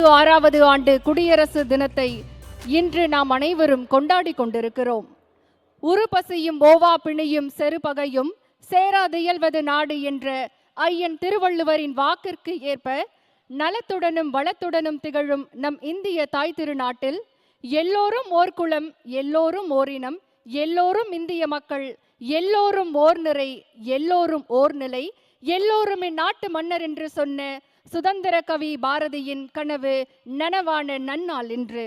ஆறாவது ஆண்டு குடியரசு தினத்தை இன்று நாம் அனைவரும் கொண்டாடி கொண்டிருக்கிறோம். உருப்பசியும் ஓவா பிணியும் செருபகையும் சேராதியல்வது நாடு என்ற ஐயன் திருவள்ளுவரின் வாக்கிற்கு ஏற்ப நலத்துடனும் வளத்துடனும் திகழும் நம் இந்திய தாய் திருநாட்டில் எல்லோரும் ஓர் எல்லோரும் ஓரினம் எல்லோரும் இந்திய மக்கள் எல்லோரும் ஓர் நிறை எல்லோரும் ஓர் நிலை எல்லோரும் இந்நாட்டு மன்னர் என்று சொன்ன சுதந்திர கவி பாரதியின் கனவு நனவான நன்னாள் இன்று.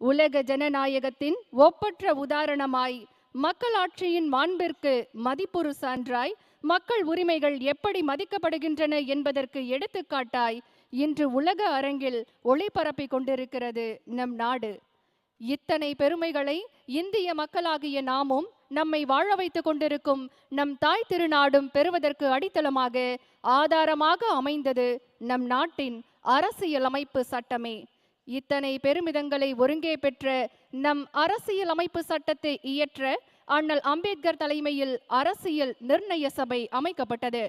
உலக ஜனநாயகத்தின் ஒப்பற்ற உதாரணமாய் மக்களாட்சியின் மாண்பிற்கு மதிப்புறு சான்றாய் மக்கள் உரிமைகள் எப்படி மதிக்கப்படுகின்றன என்பதற்கு எடுத்துக்காட்டாய் இன்று உலக அரங்கில் ஒளிபரப்பிக் கொண்டிருக்கிறது நம் நாடு. இத்தனை பெருமைகளை இந்திய மக்களாகிய நாமும் நம்மை வாழ வைத்துக் கொண்டிருக்கும் நம் தாய் திருநாடும் பெறுவதற்கு அடித்தளமாக ஆதாரமாக அமைந்தது நம் நாட்டின் அரசியலமைப்பு சட்டமே. இத்தனை பெருமிதங்களை ஒருங்கே பெற்ற நம் அரசியல் அமைப்பு சட்டத்தை இயற்ற அண்ணல் அம்பேத்கர் தலைமையில் அரசியல் நிர்ணய சபை அமைக்கப்பட்டது.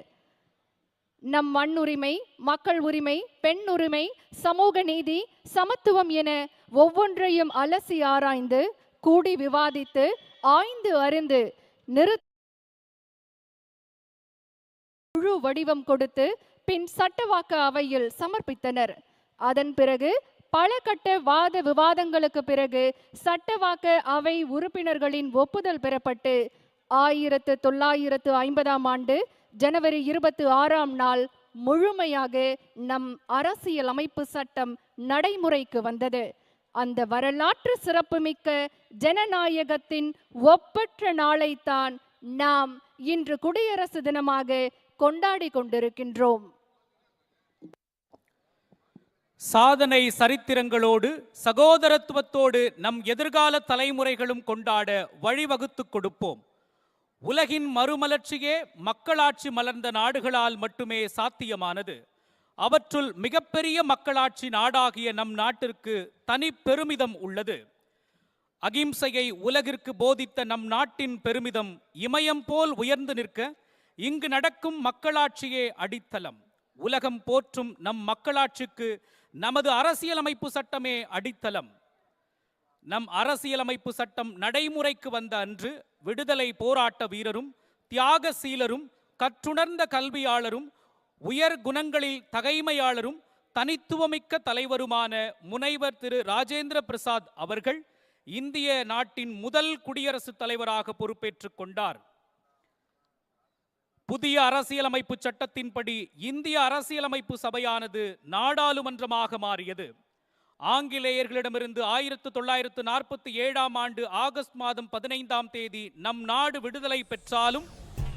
நம் மண்ணுரிமை மக்கள் உரிமை பெண் உரிமை சமூக நீதி சமத்துவம் என ஒவ்வொன்றையும் அலசி ஆராய்ந்து கூடி விவாதித்து ஆய்ந்து அறிந்து நிறு முழு வடிவம் கொடுத்து பின் சட்டவாக்க அவையில் சமர்ப்பித்தனர். அதன் பிறகு பல கட்ட வாத விவாதங்களுக்கு பிறகு சட்டவாக்க அவை உறுப்பினர்களின் ஒப்புதல் பெறப்பட்டு ஆயிரத்து தொள்ளாயிரத்து ஐம்பதாம் ஆண்டு ஜனவரி இருபத்தி ஆறாம் நாள் முழுமையாக நம் அரசியல் அமைப்பு சட்டம் நடைமுறைக்கு வந்தது. அந்த வரலாற்று சிறப்புமிக்க ஜனநாயகத்தின் ஒப்பற்ற நாளைத்தான் நாம் இன்று குடியரசு தினமாக கொண்டாடி கொண்டிருக்கின்றோம். சாதனை சரித்திரங்களோடு சகோதரத்துவத்தோடு நம் எதிர்கால தலைமுறைகளும் கொண்டாட வழிவகுத்து கொடுப்போம். உலகின் மறுமலர்ச்சியே மக்களாட்சி மலர்ந்த நாடுகளால் மட்டுமே சாத்தியமானது. அவற்றுள் மிகப்பெரிய மக்களாட்சி நாடாகிய நம் நாட்டிற்கு தனி பெருமிதம் உள்ளது. அகிம்சையை உலகிற்கு போதித்த நம் நாட்டின் பெருமிதம் இமயம் போல் உயர்ந்து நிற்க இங்கு நடக்கும் மக்களாட்சியே அடித்தளம். உலகம் போற்றும் நம் மக்களாட்சிக்கு நமது அரசியலமைப்பு சட்டமே அடித்தளம். நம் அரசியலமைப்பு சட்டம் நடைமுறைக்கு வந்த அன்று விடுதலை போராட்ட வீரரும் தியாக சீலரும் கற்றுணர்ந்த கல்வியாளரும் உயர் குணங்களில் தகைமையாளரும் தனித்துவமிக்க தலைவருமான முனைவர் திரு. ராஜேந்திர பிரசாத் அவர்கள் இந்திய நாட்டின் முதல் குடியரசுத் தலைவராக பொறுப்பேற்றுக் கொண்டார். புதிய அரசியலமைப்பு சட்டத்தின்படி இந்திய அரசியலமைப்பு சபையானது நாடாளுமன்றமாக மாறியது. ஆங்கிலேயர்களிடமிருந்து ஆயிரத்து தொள்ளாயிரத்து நாற்பத்தி ஏழாம் ஆண்டு ஆகஸ்ட் மாதம் பதினைந்தாம் தேதி நம் நாடு விடுதலை பெற்றாலும்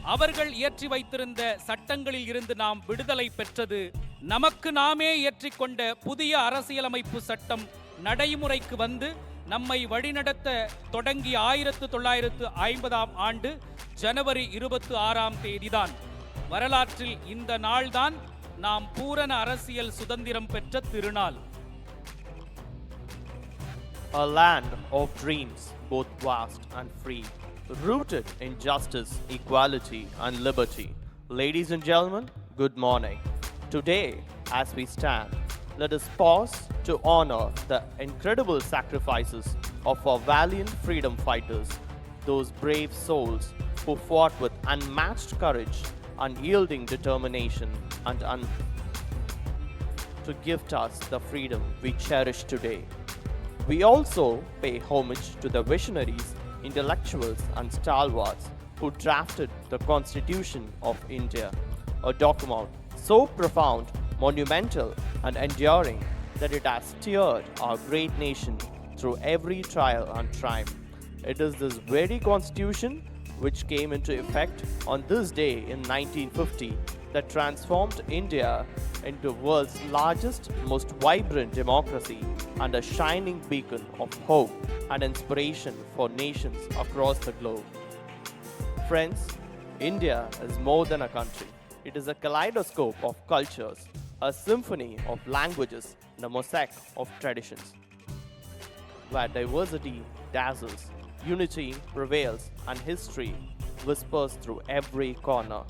அவர்கள் இயற்றி வைத்திருந்த சட்டங்களில் இருந்து நாம் விடுதலை பெற்றது. நமக்கு நாமே இயற்றிக்கொண்ட புதிய அரசியலமைப்பு சட்டம் நடைமுறைக்கு வந்து நம்மை வழிநடத்த தொடங்கி ஆயிரத்து தொள்ளாயிரத்து ஐம்பதாம் ஆண்டு ஜனவரி இருபத்தி ஆறாம் தேதிதான் வரலாற்றில் இந்த நாள்தான் நாம் பூரண அரசியல் சுதந்திரம் பெற்ற திருநாள் A land of dreams, both vast and free, rooted in justice, equality, and liberty. Ladies and gentlemen, good morning. Today, as we stand, let us pause to honor the incredible sacrifices of our valiant freedom fighters, those brave souls who fought with unmatched courage, unyielding determination, and un- to gift us the freedom we cherish today. We also pay homage to the visionaries, intellectuals, and stalwarts who drafted the Constitution of India, a document so profound, monumental, and enduring that it has steered our great nation through every trial and triumph. It is this very Constitution which came into effect on this day in 1950 that transformed India into the world's largest, most vibrant democracy and a shining beacon of hope and inspiration for nations across the globe. Friends, India is more than a country. It is a kaleidoscope of cultures, a symphony of languages, and a mosaic of traditions where diversity dazzles, unity prevails, and history whispers through every corner.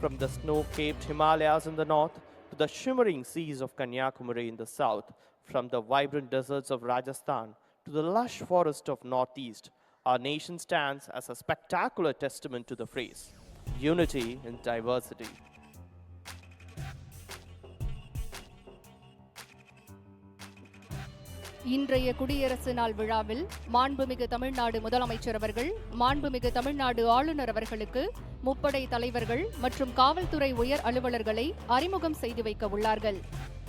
From the snow capped Himalayas in the north to the shimmering seas of Kanyakumari in the south, from the vibrant deserts of Rajasthan to the lush forest of Northeast, our nation stands as a spectacular testament to the phrase unity in diversity. இன்றைய குடியரசு நாள் விழாவில் மாண்புமிகு தமிழ்நாடு முதலமைச்சர் அவர்கள் மாண்புமிகு தமிழ்நாடு ஆளுநர் அவர்களுக்கு முப்படை தலைவர்கள் மற்றும் காவல்துறை உயர் அலுவலர்களை அறிமுகம் செய்து வைக்க உள்ளார்கள்.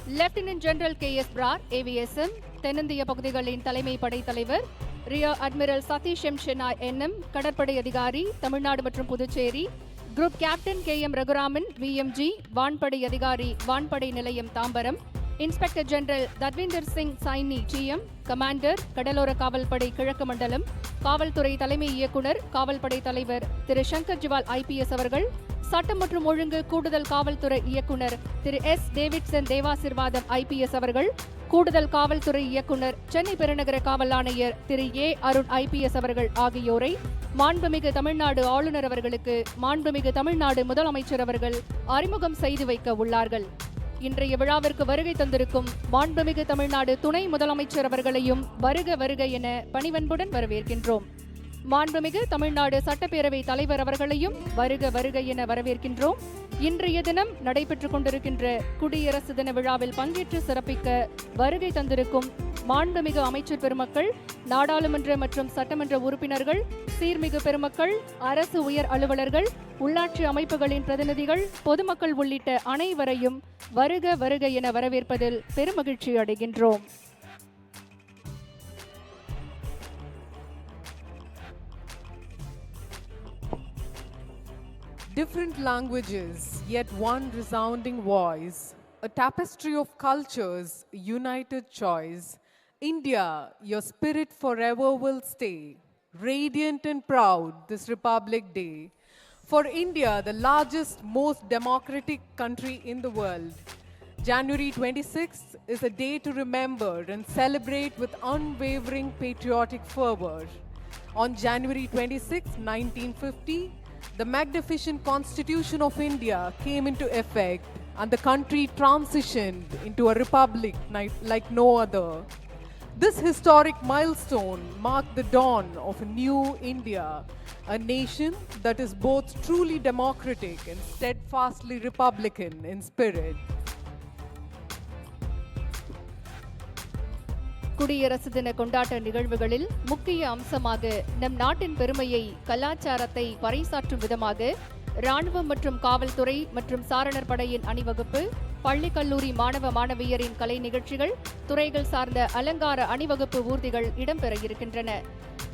Lieutenant general K S Brar AVSM தென்னிந்திய பகுதிகளின் தலைமை படைத்தலைவர் rear admiral Satish M Shenoy NM கடற்படை அதிகாரி தமிழ்நாடு மற்றும் Puducherry group captain K M Raghuraman VMG வான்படை அதிகாரி வான்படை நிலையம் Tambaram inspector general Datvinder Singh Saini GM commander கடலோர காவல்படை கிழக்கு மண்டலம் காவல்துறை தலைமை இயக்குனர் காவல்படை தலைவர் திரு சங்கர் ஜிவால் ஐபிஎஸ் அவர்கள் சட்டம் மற்றும் ஒழுங்கு கூடுதல் காவல்துறை இயக்குனர் Thiru S Davidson Devasirvatham IPS அவர்கள் கூடுதல் காவல்துறை இயக்குனர் சென்னை பெருநகர காவல் ஆணையர் திரு ஏ அருண் ஐபிஎஸ் அவர்கள் ஆகியோரை மாண்புமிகு தமிழ்நாடு ஆளுநர் அவர்களுக்கு மாண்புமிகு தமிழ்நாடு முதலமைச்சர் அவர்கள் அறிமுகம் செய்து வைக்க உள்ளார்கள். இன்றைய விழாவிற்கு வருகை தந்திருக்கும் மாண்புமிகு தமிழ்நாடு துணை முதலமைச்சர் அவர்களையும் வருக வருக என பணிவன்புடன் வரவேற்கின்றோம். மாண்புமிகு தமிழ்நாடு சட்டப்பேரவை தலைவர் அவர்களையும் வருக வருக என வரவேற்கின்றோம். இன்றைய தினம் நடைபெற்றுக் கொண்டிருக்கின்ற குடியரசு தின விழாவில் பங்கேற்று சிறப்பிக்க வருகை தந்திருக்கும் மாண்புமிகு அமைச்சர் பெருமக்கள் நாடாளுமன்ற மற்றும் சட்டமன்ற உறுப்பினர்கள் சீர்மிகு பெருமக்கள் அரசு உயர் அலுவலர்கள் உள்ளாட்சி அமைப்புகளின் பிரதிநிதிகள் பொதுமக்கள் உள்ளிட்ட அனைவரையும் வருக வருக என வரவேற்பதில் பெருமகிழ்ச்சி அடைகின்றோம். Different languages, yet one resounding voice. A tapestry of cultures, united choice. India, your spirit forever will stay. Radiant and proud this Republic Day. For India, the largest, most democratic country in the world. January 26th is a day to remember and celebrate with unwavering patriotic fervor. On January 26, 1950, the magnificent Constitution of India came into effect and the country transitioned into a republic like no other. This historic milestone marked the dawn of a new India, a nation that is both truly democratic and steadfastly republican in spirit. குடியரசு தின கொண்டாட்ட நிகழ்வுகளில் முக்கிய அம்சமாக நம் நாட்டின் பெருமையை கலாச்சாரத்தை பறைசாற்றும் விதமாக ராணுவம் மற்றும் காவல்துறை மற்றும் சாரணர் படையின் அணிவகுப்பு பள்ளி கல்லூரி மாணவ மாணவியரின் கலை நிகழ்ச்சிகள் துறைகள் சார்ந்த அலங்கார அணிவகுப்பு ஊர்திகள் இடம்பெற இருக்கின்றன.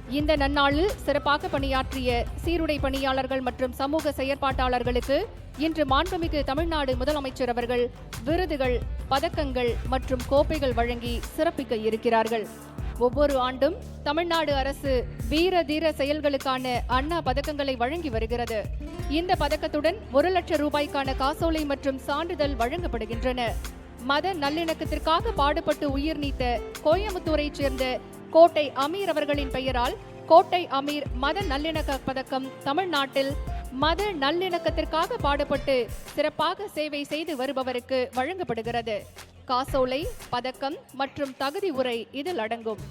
இந்த நன்னாளில் சிறப்பாக பணியாற்றிய சீருடை பணியாளர்கள் மற்றும் சமூக செயற்பாட்டாளர்களுக்கு இன்று மாண்புமிகு தமிழ்நாடு முதலமைச்சர் அவர்கள் விருதுகள் பதக்கங்கள் மற்றும் கோப்பைகள் வழங்கி சிறப்பிக்க இருக்கிறார்கள். ஒவ்வொரு ஆண்டும் தமிழ்நாடு அரசு வீர தீர செயல்களுக்கான அண்ணா பதக்கங்களை வழங்கி வருகிறது. இந்த பதக்கத்துடன் ஒரு லட்சம் ரூபாய்க்கான காசோலை மற்றும் சான்றிதழ் வழங்கப்படுகின்றன. மத நல்லிணக்கத்திற்காக பாடுபட்டு உயிர் நீத்த கோயம்புத்தூரைச் சேர்ந்த கோட்டை அமீர் அவர்களின் பெயரால் கோட்டை அமீர் மத நல்லிணக்க பதக்கம் தமிழ்நாட்டில் மத நல்லிணக்கத்திற்காக பாடுபட்டு சிறப்பாக சேவை செய்து வருபவருக்கு வழங்கப்படுகிறது. காசோலை பதக்கம் மற்றும் தகுதி உரை இதில் அடங்கும்.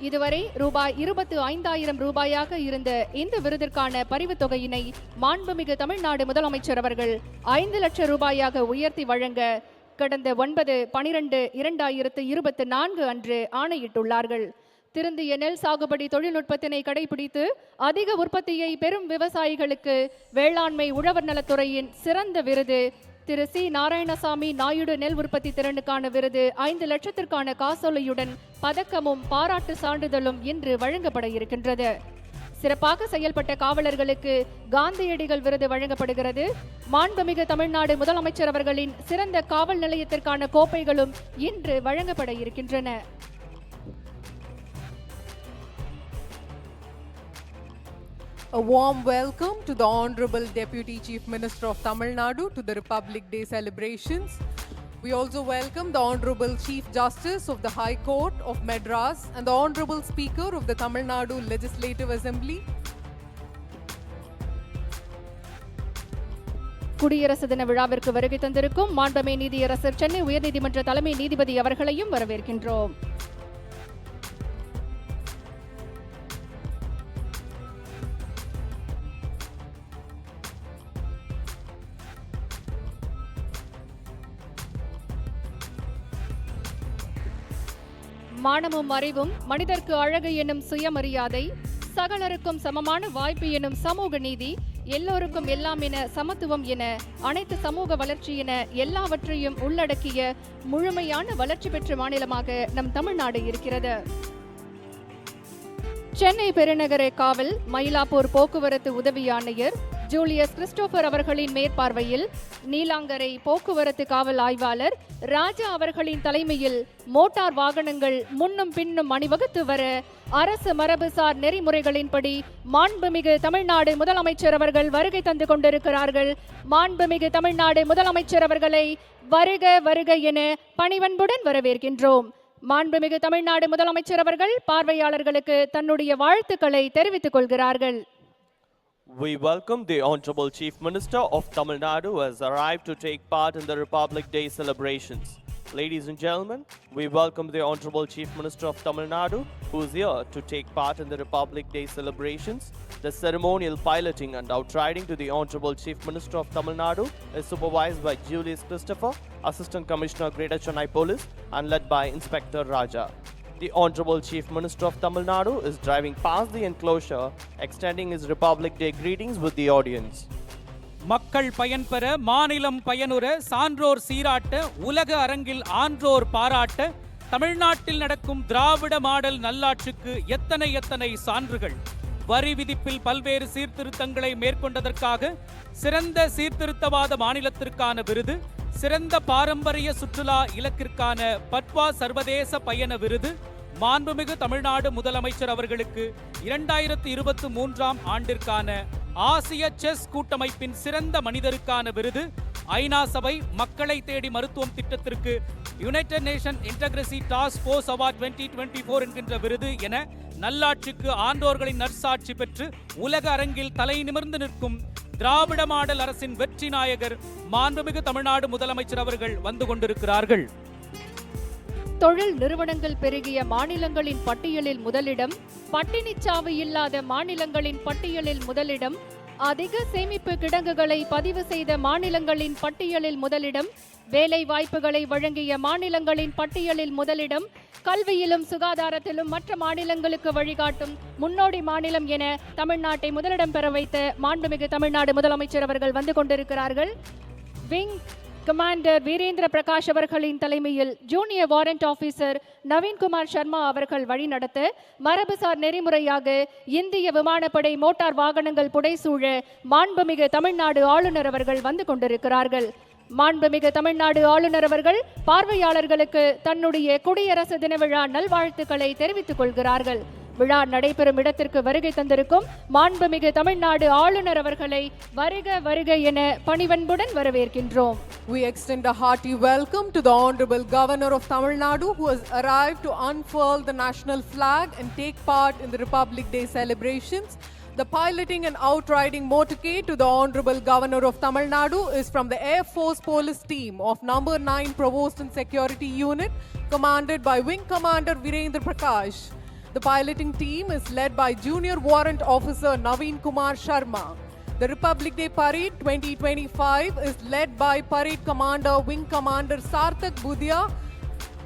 இதுவரை ரூபாய் இருபத்து ஐந்தாயிரம் ரூபாயாக இருந்த இந்த விருதிற்கான பரிவுத் தொகையினை மாண்புமிகு தமிழ்நாடு முதலமைச்சர் அவர்கள் ஐந்து லட்சம் ரூபாயாக உயர்த்தி வழங்க கடந்த ஒன்பது பனிரெண்டு இரண்டாயிரத்து இருபத்து நான்கு அன்று ஆணையிட்டுள்ளார்கள். திருந்திய நெல் சாகுபடி தொழில்நுட்பத்தினை கடைபிடித்து அதிக உற்பத்தியை பெறும் விவசாயிகளுக்கு வேளாண்மை உழவர் நலத்துறையின் சிறந்த விருது. திரு. சி. நாராயணசாமி நாயுடு நெல் உற்பத்தி திறனுக்கான விருது ஐந்து லட்சத்திற்கான காசோலையுடன் பதக்கமும் பாராட்டு சான்றிதழும் இன்று வழங்கப்பட இருக்கின்றது. சிறப்பாக செயல்பட்ட காவலர்களுக்கு காந்தியடிகள் விருது வழங்கப்படுகிறது. மாண்புமிகு தமிழ்நாடு முதலமைச்சர் அவர்களின் சிறந்த காவல் நிலையத்திற்கான கோப்பைகளும் இன்று வழங்கப்பட இருக்கின்றன. A warm welcome to the Honorable Deputy Chief Minister of Tamil Nadu to the Republic Day celebrations. We also welcome the Honorable Chief Justice of the High Court of Madras and the Honorable Speaker of the Tamil Nadu Legislative Assembly. குடியரசு தின விழாவிற்கு வருகை தந்திருக்கும் மாண்பமை நீதியரசர் சென்னை உயர்நீதிமன்ற தலைமை நீதிபதி அவர்களையும் வரவேற்கின்றோம் மானமும் அறிவும் மனிதர்க்கு அழகு எனும் சுயமரியாதை சகலருக்கும் சமமான வாய்ப்பு எனும் சமூக நீதி எல்லோருக்கும் எல்லாம் என சமத்துவம் என அனைத்து சமூக வளர்ச்சி என எல்லாவற்றையும் உள்ளடக்கிய முழுமையான வளர்ச்சி பெற்ற மாநிலமாக நம் தமிழ்நாடு இருக்கிறது. சென்னை பெருநகர காவல் மயிலாப்பூர் போக்குவரத்து உதவி ஆணையர் ஜூலியஸ் கிறிஸ்டோபர் அவர்களின் மேற்பார்வையில் நீலாங்கரை போக்குவரத்து காவல் ஆய்வாளர் ராஜா அவர்களின் தலைமையில் மோட்டார் வாகனங்கள் முன்னும் பின்னும் அணிவகுத்து வர அரசு மரபுசார் நெறிமுறைகளின்படி மாண்புமிகு தமிழ்நாடு முதலமைச்சர் அவர்கள் வருகை தந்து கொண்டிருக்கிறார்கள். மாண்புமிகு தமிழ்நாடு முதலமைச்சர் அவர்களை வருக வருக என பணிவன்புடன் வரவேற்கின்றோம். மாண்புமிகு தமிழ்நாடு முதலமைச்சர் அவர்கள் பார்வையாளர்களுக்கு தன்னுடைய வாழ்த்துக்களை தெரிவித்துக் கொள்கிறார்கள். We welcome the Honorable Chief Minister of Tamil Nadu who has arrived to take part in the Republic Day celebrations. Ladies and gentlemen, we welcome the Honorable Chief Minister of Tamil Nadu who is here to take part in the Republic Day celebrations. The ceremonial piloting and outriding to the Honorable Chief Minister of Tamil Nadu is supervised by Julius Christopher, Assistant Commissioner Greater Chennai Police and led by Inspector Raja. The Honorable Chief Minister of Tamil Nadu is driving past the enclosure, extending his Republic Day greetings with the audience. மக்கள் பயன்பெற மாநிலம் பயனுற சான்றோர் சீராட்ட உலக அரங்கில் ஆன்றோர் பாராட்ட தமிழ்நாட்டில் நடக்கும் திராவிட model நல்லாட்சிக்கு எத்தனை எத்தனை சான்றுகள் வரி விதிப்பில் பல்வேறு சீர்திருத்தங்களை மேற்கொண்டதற்காக சிறந்த சீர்திருத்தவாத மாநிலத்திற்கான விருது சிறந்த பாரம்பரிய சுற்றுலா இலக்கிற்கான பட்வா சர்வதேச பயண விருது மாண்புமிகு தமிழ்நாடு முதலமைச்சர் அவர்களுக்கு இரண்டாயிரத்து இருபத்தி மூன்றாம் ஆண்டிற்கான ஆசிய செஸ் கூட்டமைப்பின் சிறந்த மனிதருக்கான விருது ஐநா சபை மக்களை தேடி மருத்துவம் திட்டத்திற்கு united nation interagency task force award twenty twenty four என்கின்ற விருது என நல்லாட்சிக்கு ஆண்டோர்களின் நற்சாட்சி பெற்று உலக அரங்கில் தலை நிமிர்ந்து நிற்கும் திராவிட மாடல் அரசின் வெற்றி நாயகர் மாண்புமிகு தமிழ்நாடு முதலமைச்சர் அவர்கள் வந்து கொண்டிருக்கிறார்கள். தொழில் நிறுவனங்கள் பெருகிய மாநிலங்களின் பட்டியலில் முதலிடம் பட்டினிச்சாவு இல்லாத மாநிலங்களின் பட்டியலில் முதலிடம் அதிக சேமிப்பு கிடங்குகளை பதிவு செய்த மாநிலங்களின் பட்டியலில் முதலிடம் வேலை வாய்ப்புகளை வழங்கிய மாநிலங்களின் பட்டியலில் முதலிடம் கல்வியிலும் சுகாதாரத்திலும் மற்ற மாநிலங்களுக்கு வழிகாட்டும் முன்னோடி மாநிலம் என தமிழ்நாட்டை முதலிடம் பெற வைத்த மாண்புமிகு தமிழ்நாடு முதலமைச்சர் அவர்கள் வந்து கொண்டிருக்கிறார்கள். விங் கமாண்டர் வீரேந்திர பிரகாஷ் அவர்களின் தலைமையில் junior warrant officer Naveenkumar Sharma அவர்கள் வழிநடத்த மரபுசார் நெறிமுறையாக இந்திய விமானப்படை மோட்டார் வாகனங்கள் புடைசூழ மாண்புமிகு தமிழ்நாடு ஆளுநர் அவர்கள் வந்து கொண்டிருக்கிறார்கள். மாண்புமிகு தமிழ்நாடு ஆளுநர் அவர்கள் பார்வையாளர்களுக்கு தன்னுடைய குடியரசு தின விழா நல்வாழ்த்துக்களை தெரிவித்துக் கொள்கிறார்கள் விழா நடைபெறும் இடத்திற்கு வருகை தந்திருக்கும் மாண்புமிகு தமிழ்நாடு ஆளுநர் அவர்களை வருக வருக என பணிவன்புடன் வரவேற்கின்றோம் We extend a hearty welcome to the Honorable Governor of Tamil Nadu who has arrived to unfurl the national flag and take part in the Republic Day celebrations. The piloting and outriding motorcade to the Honorable Governor of Tamil Nadu is from the Air Force Police Team of Number 9 Provost and Security Unit, commanded by Wing Commander Virendra Prakash. The piloting team is led by Junior Warrant Officer Naveen Kumar Sharma. The Republic Day Parade 2025 is led by Parade Commander Wing Commander Sarthak Budia,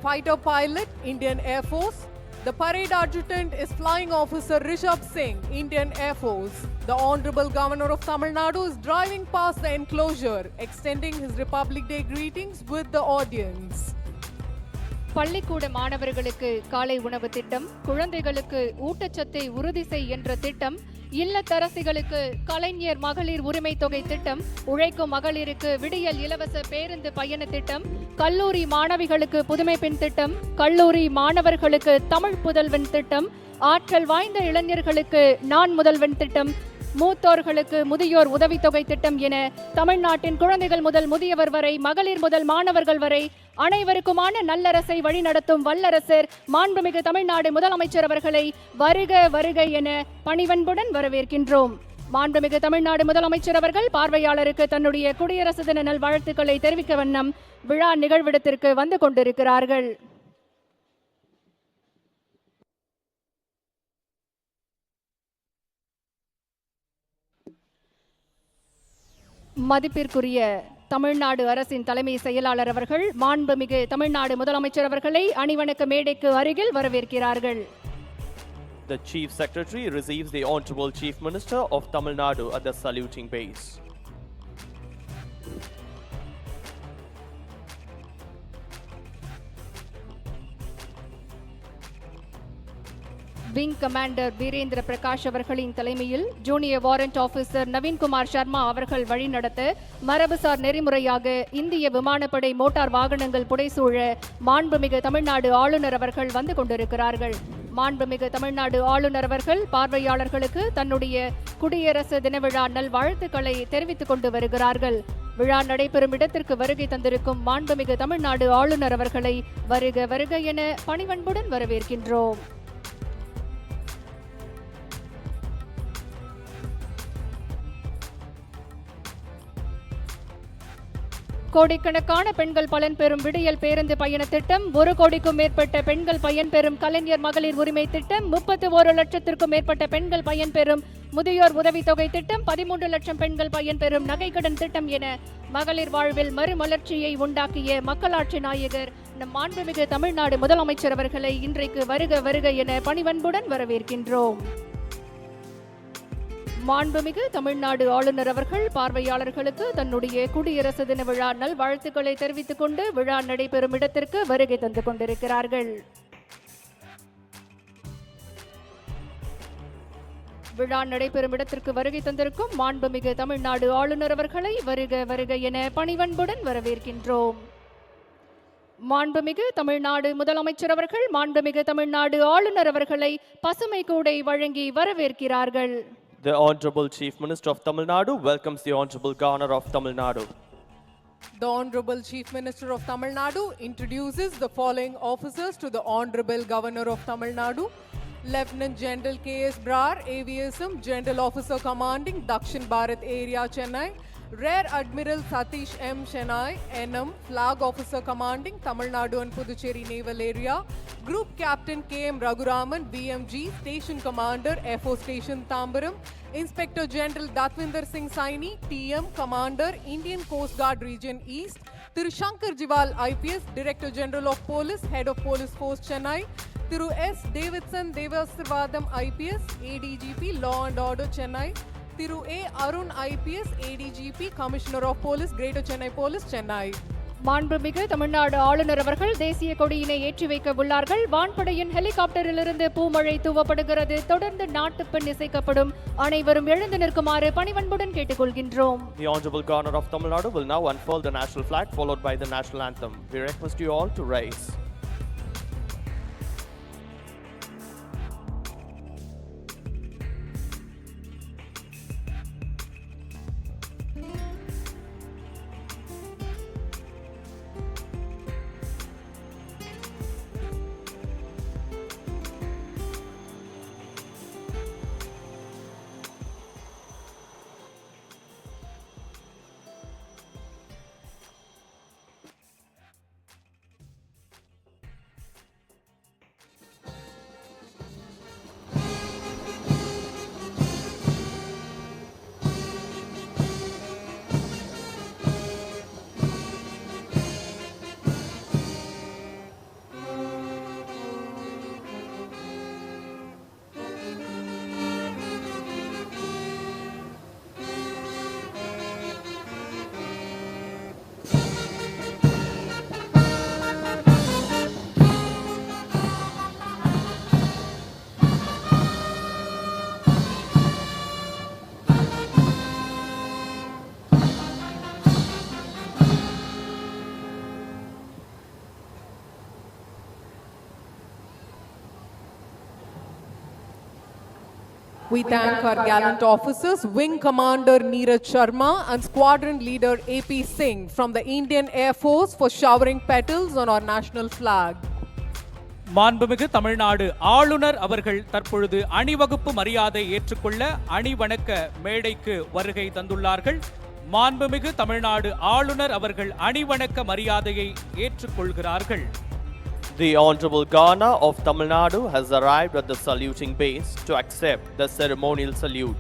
fighter pilot, Indian Air Force. The parade adjutant is Flying Officer Rishabh Singh, Indian Air Force. The Honorable Governor of Tamil Nadu is driving past the enclosure, extending his Republic Day greetings with the audience. பள்ளிக்கூட மாணவர்களுக்கு காலை உணவு திட்டம் குழந்தைகளுக்கு ஊட்டச்சத்தை உறுதி செய் என்ற திட்டம் இல்லத்தரசிகளுக்கு கலைஞர் மகளிர் உரிமை தொகை திட்டம் உழைக்கும் மகளிருக்கு விடியல் இலவச பேருந்து பயண திட்டம் கல்லூரி மாணவிகளுக்கு புதுமை பெண் திட்டம் கல்லூரி மாணவர்களுக்கு தமிழ் புதல்வன் திட்டம் ஆற்றல் வாய்ந்த இளைஞர்களுக்கு நான் முதல்வன் திட்டம் மூத்தோர்களுக்கு முதியோர் உதவித்தொகை திட்டம் என தமிழ்நாட்டின் குழந்தைகள் முதல் முதியவர் வரை மகளிர் முதல் மாணவர்கள் வரை அனைவருக்குமான நல்லரசை வழிநடத்தும் வல்லரசர் மாண்புமிகு தமிழ்நாடு முதலமைச்சர் அவர்களை வருக வருக என பணிவன்புடன் வரவேற்கின்றோம். மாண்புமிகு தமிழ்நாடு முதலமைச்சர் அவர்கள் பார்வையாளருக்கு தன்னுடைய குடியரசு தின நல்வாழ்த்துக்களை தெரிவிக்க வண்ணம் விழா நிகழ்விடத்திற்கு வந்து கொண்டிருக்கிறார்கள். மதிப்பிற்குரிய தமிழ்நாடு அரசின் தலைமை செயலாளர் அவர்கள் மாண்புமிகு தமிழ்நாடு முதலமைச்சர் அவர்களை அணிவணக்க மேடைக்கு அருகில் வரவேற்கிறார்கள் The Chief Secretary receives the Honorable Chief Minister of Tamil Nadu at the saluting base. Wing commander Virendra Prakash அவர்களின் தலைமையில் junior warrant officer Naveenkumar Sharma அவர்கள் வழிநடத்த மரபுசார் நெறிமுறையாக இந்திய விமானப்படை மோட்டார் வாகனங்கள் புடைசூழ மாண்புமிகு தமிழ்நாடு ஆளுநர் அவர்கள் வந்து கொண்டிருக்கிறார்கள். மாண்புமிகு தமிழ்நாடு ஆளுநர் அவர்கள் பார்வையாளர்களுக்கு தன்னுடைய குடியரசு தினவிழா நல்வாழ்த்துக்களை தெரிவித்துக் கொண்டு வருகிறார்கள். விழா நடைபெறும் இடத்திற்கு வருகை தந்திருக்கும் மாண்புமிகு தமிழ்நாடு ஆளுநர் அவர்களை வருக வருக என பணிவன்புடன் வரவேற்கின்றோம். கோடிக்கணக்கான பெண்கள் பலன் பெறும் விடியல் பேருந்து பயண திட்டம் ஒரு கோடிக்கும் மேற்பட்ட பெண்கள் பயன்பெறும் கலைஞர் மகளிர் உரிமை திட்டம் முப்பத்தி ஒரு லட்சத்திற்கும் மேற்பட்ட பெண்கள் பயன்பெறும் முதியோர் உதவித்தொகை திட்டம் பதிமூன்று லட்சம் பெண்கள் பயன்பெறும் நகைக்கடன் திட்டம் என மகளிர் வாழ்வில் மறுமலர்ச்சியை உண்டாக்கிய மக்களாட்சி நாயகர் நம் மாண்புமிகு தமிழ்நாடு முதலமைச்சர் அவர்களை இன்றைக்கு வருக வருக என பணிவன்புடன் வரவேற்கின்றோம். மாண்புமிகு தமிழ்நாடு ஆளுநர் அவர்கள் பார்வையாளர்களுக்கு தன்னுடைய குடியரசு தின விழா நல்வாழ்த்துக்களை தெரிவித்துக் கொண்டு விழா நடைபெறும் இடத்திற்கு வருகை தந்து கொண்டிருக்கிறார்கள். விழா நடைபெறும் இடத்திற்கு வருகை தந்திருக்கும் மாண்புமிகு தமிழ்நாடு ஆளுநர் அவர்களை வருக வருக என பணிவன்புடன் வரவேற்கின்றோம். மாண்புமிகு தமிழ்நாடு முதலமைச்சர் அவர்கள் மாண்புமிகு தமிழ்நாடு ஆளுநர் அவர்களை பசுமை கூடை வழங்கி வரவேற்கிறார்கள். The Honorable Chief Minister of Tamil Nadu welcomes the Honorable Governor of Tamil Nadu. The Honorable Chief Minister of Tamil Nadu introduces the following officers to the Honorable Governor of Tamil Nadu. Lieutenant General K.S. Brar, AVSM, General Officer Commanding Dakshin Bharat Area, Chennai. Rear Admiral Satish M. Chennai, NM, Flag Officer Commanding Tamil Nadu and Puducherry Naval Area. BMG, Station Commander, FO Station Tambaram. Inspector General Datvinder Singh Saini, TM Commander, Indian Coast Guard Region East. Thiru Shankar Jival, IPS, Director General of Police, Head of Police Force Chennai. Thiru S. Davidson Devasrivadam, IPS, ADGP, Law and Order Chennai. Thiru A. Arun, IPS, ADGP, Commissioner of Police, Greater Chennai Police, Chennai. மாண்புமிகு தமிழ்நாடு ஆளுநர் அவர்கள் தேசிய கொடியினை ஏற்றி வைக்க உள்ளார்கள் வான்படையின் ஹெலிகாப்டரிலிருந்து பூமழை தூவப்படுகிறது தொடர்ந்து நாட்டுப்பெண் இசைக்கப்படும் அனைவரும் எழுந்து நிற்குமாறு பணிவன்புடன் கேட்டுக்கொள்கின்றோம் The Honorable Governor of Tamil Nadu will now unfurl the national flag followed by the national anthem. We request you all to rise. We thank our gallant officers, Wing Commander Neeraj Sharma and Squadron Leader AP Singh from the Indian Air Force for showering petals on our national flag. மாண்புமிகு தமிழ்நாடு ஆளுநர் அவர்கள் தற்பொழுது அணிவகுப்பு மரியாதை ஏற்றுக்கொள்ள அணிவணக்க மேடைக்கு வருகை தந்துள்ளார்கள் மாண்புமிகு தமிழ்நாடு ஆளுநர் அவர்கள் அணிவணக்க மரியாதையை ஏற்றுக்கொள்கிறார்கள் The Honorable Governor of Tamil Nadu has arrived at the saluting base to accept the ceremonial salute.